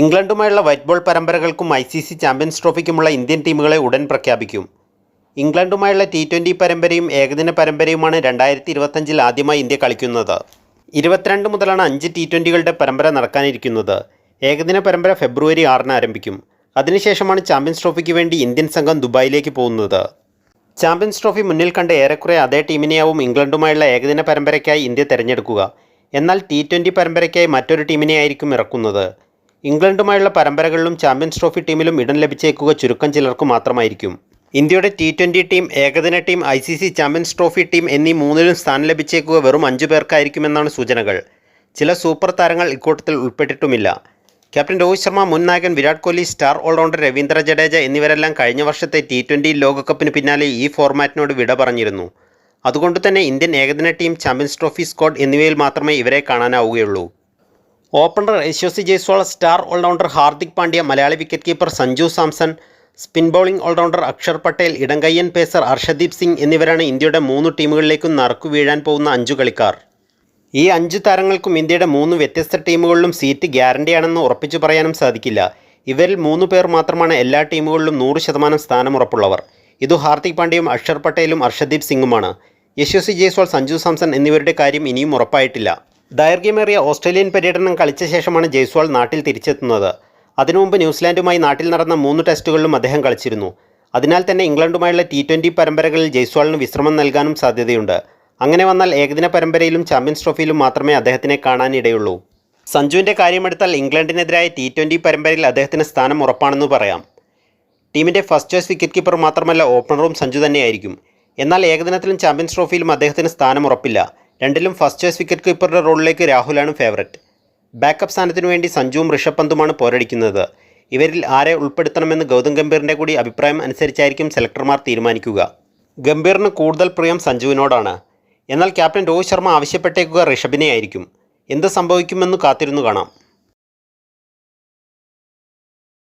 ഇംഗ്ലണ്ടുമായുള്ള white ball പരമ്പരകൾക്കും I C C champions ട്രോഫിക്കുമുള്ള Indian ടീമുകളെ ഉടൻ പ്രഖ്യാപിക്കും. ഇംഗ്ലണ്ടുമായുള്ള ടി ട്വന്റി പരമ്പരയും ഏകദിന പരമ്പരയുമാണ് രണ്ടായിരത്തി ഇരുപത്തഞ്ചിൽ ആദ്യമായി ഇന്ത്യ കളിക്കുന്നത്. ഇരുപത്തിരണ്ട് മുതലാണ് അഞ്ച് ടി ട്വന്റികളുടെ പരമ്പര നടക്കാനിരിക്കുന്നത്. ഏകദിന പരമ്പര ഫെബ്രുവരി ആറിന് ആരംഭിക്കും. അതിനുശേഷമാണ് ചാമ്പ്യൻസ് ട്രോഫിക്ക് വേണ്ടി ഇന്ത്യൻ സംഘം ദുബായിലേക്ക് പോകുന്നത്. ചാമ്പ്യൻസ് ട്രോഫി മുന്നിൽ കണ്ട് ഏറെക്കുറെ അതേ ടീമിനെയാവും ഇംഗ്ലണ്ടുമായുള്ള ഏകദിന പരമ്പരയ്ക്കായി ഇന്ത്യ തിരഞ്ഞെടുക്കുക. എന്നാൽ ടി ട്വന്റി പരമ്പരയ്ക്കായി മറ്റൊരു ടീമിനെയായിരിക്കും ഇറക്കുന്നത്. ഇംഗ്ലണ്ടുമായുള്ള പരമ്പരകളിലും ചാമ്പ്യൻസ് ട്രോഫി ടീമിലും ഇടം ലഭിച്ചേക്കുക ചുരുക്കം ചിലർക്ക് മാത്രമായിരിക്കും. ഇന്ത്യയുടെ ടി ട്വന്റി ടീം ഏകദിന team I C C champions trophy team എന്നീ മൂന്നിലും സ്ഥാനം ലഭിച്ചേക്കുക വെറും അഞ്ചു പേർക്കായിരിക്കുമെന്നാണ് സൂചനകൾ. ചില സൂപ്പർ താരങ്ങൾ ഇക്കൂട്ടത്തിൽ ഉൾപ്പെട്ടിട്ടുമില്ല. ക്യാപ്റ്റൻ രോഹിത് ശർമ്മ മുൻ നായകൻ Virat Kohli star all rounder Ravindra Jadeja എന്നിവരെല്ലാം കഴിഞ്ഞ വർഷത്തെ ടി ട്വന്റി ലോകകപ്പിന് പിന്നാലെ ഈ ഫോർമാറ്റിനോട് വിട പറഞ്ഞിരുന്നു. അതുകൊണ്ട് തന്നെ ഇന്ത്യൻ ഏകദിന ടീം ചാമ്പ്യൻസ് ട്രോഫി സ്ക്വാഡ് എന്നിവയിൽ മാത്രമേ ഇവരെ കാണാനാവുകയുള്ളൂ. Opener Yashasvi Jaiswal star all rounder Hardik Pandya Malayali wicket keeper Sanju Samson spin bowling all rounder Axar Patel ഇടങ്കയ്യൻ pacer Arshdeep Singh എന്നിവരാണ് ഇന്ത്യയുടെ മൂന്ന് ടീമുകളിലേക്കും നറുക്കു വീഴാൻ പോകുന്ന അഞ്ചു കളിക്കാർ. ഈ അഞ്ച് താരങ്ങൾക്കും ഇന്ത്യയുടെ മൂന്ന് വ്യത്യസ്ത ടീമുകളിലും സീറ്റ് ഗ്യാരണ്ടിയാണെന്ന് ഉറപ്പിച്ചു പറയാനും സാധിക്കില്ല. ഇവരിൽ മൂന്ന് പേർ മാത്രമാണ് എല്ലാ ടീമുകളിലും നൂറ് ശതമാനം സ്ഥാനം ഉറപ്പുള്ളവർ. ഇത് ഹാർദിക് പാണ്ഡ്യയും അക്ഷർ പട്ടേലും അർഷദീപ് സിംഗുമാണ്. യശസ്വി ജയ്സ്വാൾ സഞ്ജു സാംസൺ എന്നിവരുടെ കാര്യം ഇനിയും ഉറപ്പായിട്ടില്ല. ദൈർഘ്യമേറിയ ഓസ്ട്രേലിയൻ പര്യടനം കളിച്ച ശേഷമാണ് ജയ്സ്വാൾ നാട്ടിൽ തിരിച്ചെത്തുന്നത്. അതിനുമുമ്പ് ന്യൂസിലാൻഡുമായി നാട്ടിൽ നടന്ന മൂന്ന് ടെസ്റ്റുകളിലും അദ്ദേഹം കളിച്ചിരുന്നു. അതിനാൽ തന്നെ ഇംഗ്ലണ്ടുമായുള്ള ടി ട്വന്റി പരമ്പരകളിൽ ജയ്സ്വാളിന് വിശ്രമം നൽകാനും സാധ്യതയുണ്ട്. അങ്ങനെ വന്നാൽ ഏകദിന പരമ്പരയിലും ചാമ്പ്യൻസ് ട്രോഫിയിലും മാത്രമേ അദ്ദേഹത്തിനെ കാണാനിടയുള്ളൂ. സഞ്ജുവിന്റെ കാര്യമെടുത്താൽ ഇംഗ്ലണ്ടിനെതിരായ ടി ട്വന്റി പരമ്പരയിൽ അദ്ദേഹത്തിന് സ്ഥാനം ഉറപ്പാണെന്ന് പറയാം. ടീമിന്റെ ഫസ്റ്റ് ചോയ്സ് വിക്കറ്റ് കീപ്പർ മാത്രമല്ല ഓപ്പണറും സഞ്ജു തന്നെയായിരിക്കും. എന്നാൽ ഏകദിനത്തിലും ചാമ്പ്യൻസ് ട്രോഫിയിലും അദ്ദേഹത്തിന് സ്ഥാനം ഉറപ്പില്ല. രണ്ടിലും ഫസ്റ്റ് ചോയ്സ് വിക്കറ്റ് കീപ്പറുടെ റോളിലേക്ക് രാഹുലാണ് ഫേവററ്റ് ബാക്കപ്പ് സ്ഥാനത്തിനു വേണ്ടി സഞ്ജുവും ഋഷഭ് പന്തുമാണ് പോരടിക്കുന്നത്. ഇവരിൽ ആരെ ഉൾപ്പെടുത്തണമെന്ന് ഗൗതം ഗംഭീറിന്റെ കൂടി അഭിപ്രായം അനുസരിച്ചായിരിക്കും സെലക്ടർമാർ തീരുമാനിക്കുക. ഗംഭീറിന് കൂടുതൽ പ്രിയം സഞ്ജുവിനോടാണ്. എന്നാൽ ക്യാപ്റ്റൻ രോഹിത് ശർമ്മ ആവശ്യപ്പെട്ടേക്കുക ഋഷഭിനെ ആയിരിക്കും എന്ത് സംഭവിക്കുമെന്ന് കാത്തിരുന്നു കാണാം.